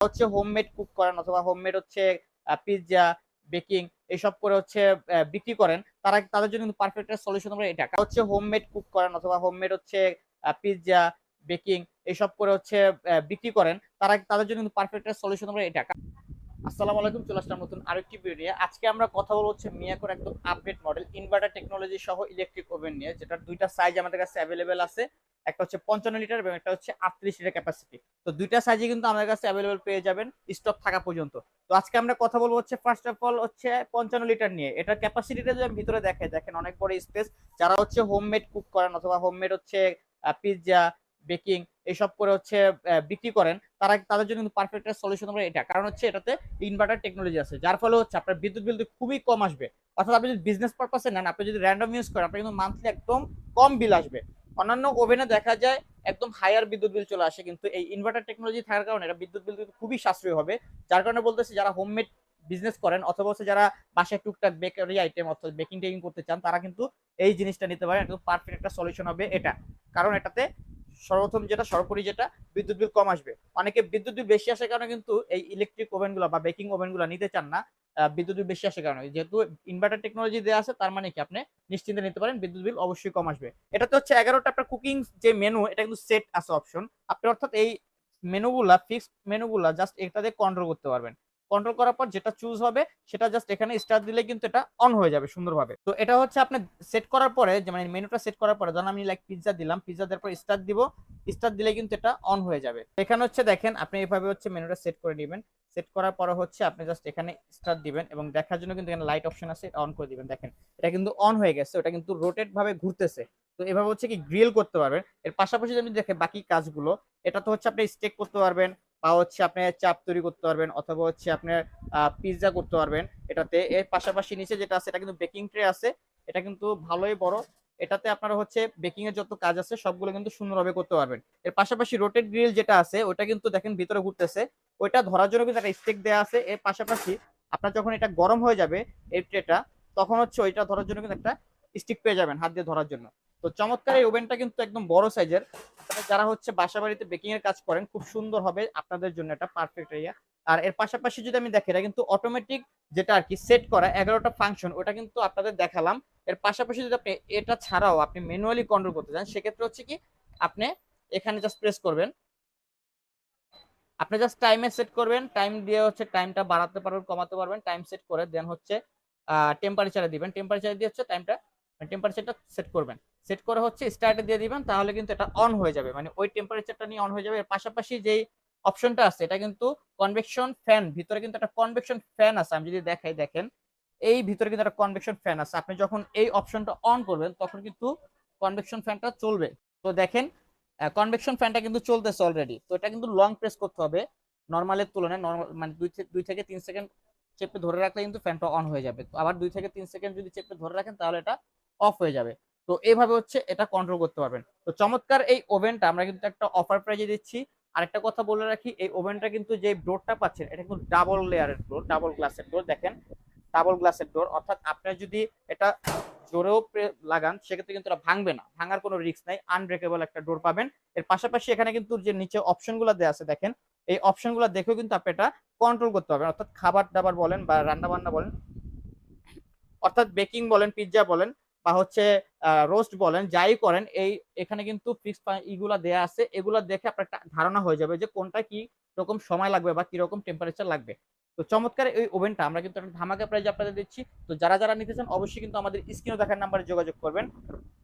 হচ্ছে homemade cook করেন অথবা হোমমেড হচ্ছে পিৎজা বেকিং এইসব করে হচ্ছে বিক্রি করেন, তারা, তাদের জন্য কিন্তু পারফেক্ট সলিউশন হবে এটা। হচ্ছে হোমমেড কুক করেন অথবা হোমমেড হচ্ছে পিৎজা বেকিং এইসব করে হচ্ছে বিক্রি করেন, তারা, তাদের জন্য কিন্তু পারফেক্ট সলিউশন হবে এটা। আসসালামু আলাইকুম, চলে আসলাম নতুন আরেকটি ভিডিও আজকে আমরা কথা বলব হচ্ছে মিয়াকোর একদম আপডেট মডেল ইনভার্টার টেকনোলজি সহ ইলেকট্রিক ওভেন নিয়ে, যেটার দুইটা সাইজ আমাদের কাছে অ্যাভেলেবেল আছে। একটা হচ্ছে পঞ্চান্ন লিটার এবং একটা হচ্ছে আটত্রিশ লিটার ক্যাপাসিটি তো দুইটা সাইজে কিন্তু আমাদের কাছে অ্যাভেলেবেল পেয়ে যাবেন স্টক থাকা পর্যন্ত। তো আজকে আমরা কথা বলব হচ্ছে ফার্স্ট অফ অল হচ্ছে পঞ্চান্ন লিটার নিয়ে। এটার ক্যাপাসিটিটা যদি ভিতরে দেখে দেখেন অনেক বড় স্পেস যারা হচ্ছে হোমমেড কুক করেন অথবা হোমমেড হচ্ছে পিৎজা বেকিং এইসব করে হচ্ছে বিক্রি করেন, তারা, তাদের জন্য কিন্তু পারফেক্ট সলিউশন হবে এটা। কারণ হচ্ছে এটাতে ইনভার্টার টেকনোলজি আছে, যার ফলে হচ্ছে আপনার বিদ্যুৎ বিল খুবই কম আসবে। অর্থাৎ আপনি যদি বিজনেস পারপাসে নেন, আপনি যদি র্যান্ডম ইউজ করেন, আপনার কিন্তু মান্থলি একদম কম বিল আসবে। অন্যান্য ওভেনে দেখা যায় একদম হায়ার বিদ্যুৎ বিল চলে আসে, কিন্তু এই ইনভার্টার টেকনোলজি থাকার কারণে এটা বিদ্যুৎ বিল কিন্তু খুবই সাশ্রয়ী হবে। যার কারণে বলতেছি, যারা হোমমেড বিজনেস করেন, অথবা হচ্ছে যারা বাসায় টুকটাক বেকারি আইটেম অর্থাৎ বেকিং টেকিং করতে চান, তারা কিন্তু এই জিনিসটা নিতে পারেন, একদম পারফেক্ট একটা সলিউশন হবে এটা। কারণ এটাতে সর্বপ্রথম যেটা, সর্বোপরি যেটা, বিদ্যুৎ বিল কম আসবে। অনেকে বিদ্যুৎ বিল বেশি আসার কারণে কিন্তু এই ইলেকট্রিক ওভেনগুলো বা বেকিং ওভেনগুলো নিতে চান না। বিদ্যুৎ বিল বেশি আসার কারণে। যেহেতু ইনভার্টার টেকনোলজি দেওয়া আছে, তার মানে কি? আপনি নিশ্চিন্তে নিতে পারেন, বিদ্যুৎ বিল অবশ্যই কম আসবে। এটাতে হচ্ছে এগারোটা আপনার কুকিং যে মেনু এটা কিন্তু সেট আছে অপশন আপনি অর্থাৎ এই মেনুগুলা ফিক্সড মেনুগুলা জাস্ট এটাতে কন্ট্রোল করতে পারবেন। কন্ট্রোল করার পর যেটা চুজ হবে, সেটা জাস্ট এখানে স্টার্ট দিলে কিন্তু এটা অন হয়ে যাবে সুন্দরভাবে। তো এটা হচ্ছে আপনি সেট করার পরে মানে মেনুটা সেট করার পরে, ধরুন আমি লাইক পিৎজা দিলাম পিৎজা দেওয়ার পর স্টার্ট দিব স্টার্ট দিলে কিন্তু এটা অন হয়ে যাবে। এখানে হচ্ছে দেখেন, আপনি এইভাবে হচ্ছে মেনুটা সেট করে নেবেন। সেট করার পরে হচ্ছে আপনি জাস্ট এখানে স্টার্ট দিবেন এবং দেখার জন্য কিন্তু এখানে লাইট অপশন আছে অন করে দিবেন। দেখেন, এটা কিন্তু অন হয়ে গেছে, ওটা কিন্তু রোটেট ভাবে ঘুরতেছে। তো এভাবে হচ্ছে কি গ্রিল করতে পারবেন। এর পাশাপাশি যদি দেখে বাকি কাজগুলো, এটা তো হচ্ছে আপনি স্টেক করতে পারবেন বা হচ্ছে আপনি চাপ তৈরি করতে পারবেন অথবা হচ্ছে আপনার পিৎজা করতে পারবেন। এটাতে এর পাশাপাশি নিচে যেটা আছে, এটা কিন্তু বেকিং ট্রে আছে। এটা কিন্তু ভালোই বড়। এটাতে আপনারা হচ্ছে বেকিং এর যত কাজ আছে, সবগুলো কিন্তু সুন্দরভাবে করতে পারবেন। এর পাশাপাশি রোটেট গ্রিল যেটা আছে, ওটা কিন্তু দেখেন ভিতরে ঘুরতেছে। ওইটা ধরার জন্য কিন্তু একটা স্টেক দেওয়া আছে। এর পাশাপাশি আপনার যখন এটা গরম হয়ে যাবে এই ট্রেটা তখন হচ্ছে ওইটা ধরার জন্য কিন্তু একটা স্টিক পেয়ে যাবেন হাত দিয়ে ধরার জন্য। তো চমৎকার এই ওভেনটা কিন্তু একদম বড় সাইজের। যারা হচ্ছে বাসা বাড়িতে বেকিং এর কাজ করেন, খুব সুন্দর হবে আপনাদের জন্য এটা পারফেক্ট এরিয়া আর এর পাশাপাশি যদি আমি দেখি, এটা কিন্তু অটোমেটিক যেটা আর কি সেট করা, এগারোটা ফাংশন ওটা কিন্তু আপনাদের দেখালাম। এর পাশাপাশি যদি আপনি এটা ছাড়াও আপনি ম্যানুয়ালি কন্ট্রোল করতে চান, সেক্ষেত্রে হচ্ছে কি, আপনি এখানে জাস্ট প্রেস করবেন। আপনি জাস্ট টাইমে সেট করবেন টাইম দিয়ে হচ্ছে টাইমটা বাড়াতে পারবেন, কমাতে পারবেন টাইম সেট করে দেন হচ্ছে টেম্পারেচারে দিবেন। টেম্পারেচার দিয়ে হচ্ছে টাইমটা টেম্পারেচারটা সেট করবেন। সেট করে হচ্ছে স্টার্টে দিয়ে দিবেন, তাহলে কিন্তু এটা অন হয়ে যাবে। মানে ওই টেম্পারেচারটা নিয়ে অন হয়ে যাবে। এর পাশাপাশি যেই অপশনটা আছে, এটা কিন্তু কনভেকশন ফ্যান ভিতরে কিন্তু একটা কনভেকশন ফ্যান আছে। আমি যদি দেখাই, দেখেন, এই ভিতরে কিন্তু একটা কনভেকশন ফ্যান আছে। আপনি যখন এই অপশনটা অন করবেন, তখন কিন্তু কনভেকশন ফ্যানটা চলবে। তো দেখেন কনভেকশন ফ্যানটা কিন্তু চলতেছে অলরেডি তো এটা কিন্তু লং প্রেস করতে হবে। নর্মালের তুলনায় নর্মাল মানে দুই থেকে দুই থেকে তিন সেকেন্ড চেপে ধরে রাখলে কিন্তু ফ্যানটা অন হয়ে যাবে। আবার দুই থেকে তিন সেকেন্ড যদি চেপে ধরে রাখেন, তাহলে এটা অফ হয়ে যাবে। তো এইভাবে হচ্ছে এটা কন্ট্রোল করতে পারবেন। তো চমৎকার এই ওভেনটা আমরা কিন্তু একটা অফার প্রাইজে দিচ্ছি। আরেকটা কথা বলে রাখি, এই ওভেনটা কিন্তু যে ডোরটা পাচ্ছেন, এটা কিন্তু ডাবল লেয়ারের ডোর ডাবল গ্লাসের ডোর দেখেন। ডাবল গ্লাসের ডোর অর্থাৎ আপনার যদি এটা জোরেও লাগান, সেক্ষেত্রে কিন্তু এটা ভাঙবে না। ভাঙার কোনো রিস্ক নাই আনব্রেকেবল একটা ডোর পাবেন। এর পাশাপাশি এখানে কিন্তু যে নিচে অপশনগুলো দেওয়া আছে, দেখেন, এই অপশনগুলো দেখেও কিন্তু আপনি এটা কন্ট্রোল করতে পারবেন। অর্থাৎ খাবার দাবার বলেন বা রান্না বান্না বলেন, অর্থাৎ বেকিং বলেন পিৎজা বলেন বা হচ্ছে রোস্ট বলেন, যাই করেন, এই, এখানে কিন্তু ফিক্স ইগুলা দেয়া আছে। এগুলা দেখে আপনার একটা ধারণা হয়ে যাবে যে কোনটা কি রকম সময় লাগবে বা কি রকম টেম্পারেচার লাগবে। তো চমৎকার এই ওভেনটা, আমরা কিন্তু একটা ধামাকা প্রাইজ আপনাদের দিচ্ছি। তো যারা যারা নিতে চান, অবশ্যই কিন্তু আমাদের স্ক্রিনে দেখার নাম্বারে যোগাযোগ করবেন।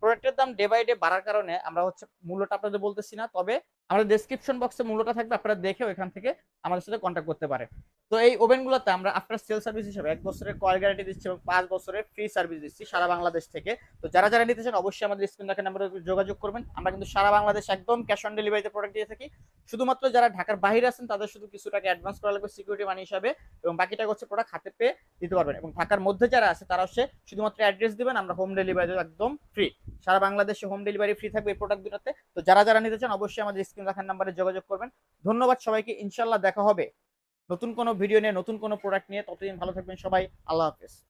প্রোডাক্টের দাম ডে বাই ডে বাড়ার কারণে আমরা হচ্ছে মূল্যটা আপনাদের বলতেছি না, তবে আমাদের ডেসক্রিপশন বক্সে মূল্যটা থাকবে, আপনারা দেখে ওইখান থেকে আমাদের সাথে কন্ট্যাক্ট করতে পারে তো এই ওভেনগুলোতে আমরা আফটার সেল সার্ভিস হিসেবে এক বছরের কয়েল গ্যারান্টি দিচ্ছি এবং পাঁচ বছরের ফ্রি সার্ভিস দিচ্ছি সারা বাংলাদেশ থেকে। তো যারা যারা নিতে চান অবশ্যই আমাদের স্ক্রিন দেখার নাম্বারে যোগাযোগ করবেন। আমরা কিন্তু সারা বাংলাদেশ একদম ক্যাশ অন ডেলিভারিতে প্রোডাক্ট দিয়ে থাকি। শুধুমাত্র যারা ঢাকার বাইরে আছেন, তাদের শুধু কিছু টাকা অ্যাডভান্স করা লাগবে সিকিউরিটি মানি হিসাবে এবং বাকিটা হচ্ছে প্রোডাক্ট হাতে পেয়ে দিতে পারবেন। এবং ঢাকার মধ্যে যারা আছে তারা হচ্ছে শুধুমাত্র অ্যাড্রেস দিবেন, আমরা হোম ডেলিভারি একদম ফ্রি সারা বাংলাদেশে হোম ডেলিভারি ফ্রি থাকবে এই প্রোডাক্ট দুটাতে। তো যারা যারা নিতে চান, অবশ্যই আমাদের স্ক্রিন রাখার নাম্বারে যোগাযোগ করবেন। ধন্যবাদ সবাইকে ইনশাল্লাহ দেখা হবে। নতুন কোনো ভিডিও নিয়ে, নতুন কোনো প্রোডাক্ট নিয়ে, ততদিন ভালো থাকবেন সবাই। আল্লাহ হাফেজ।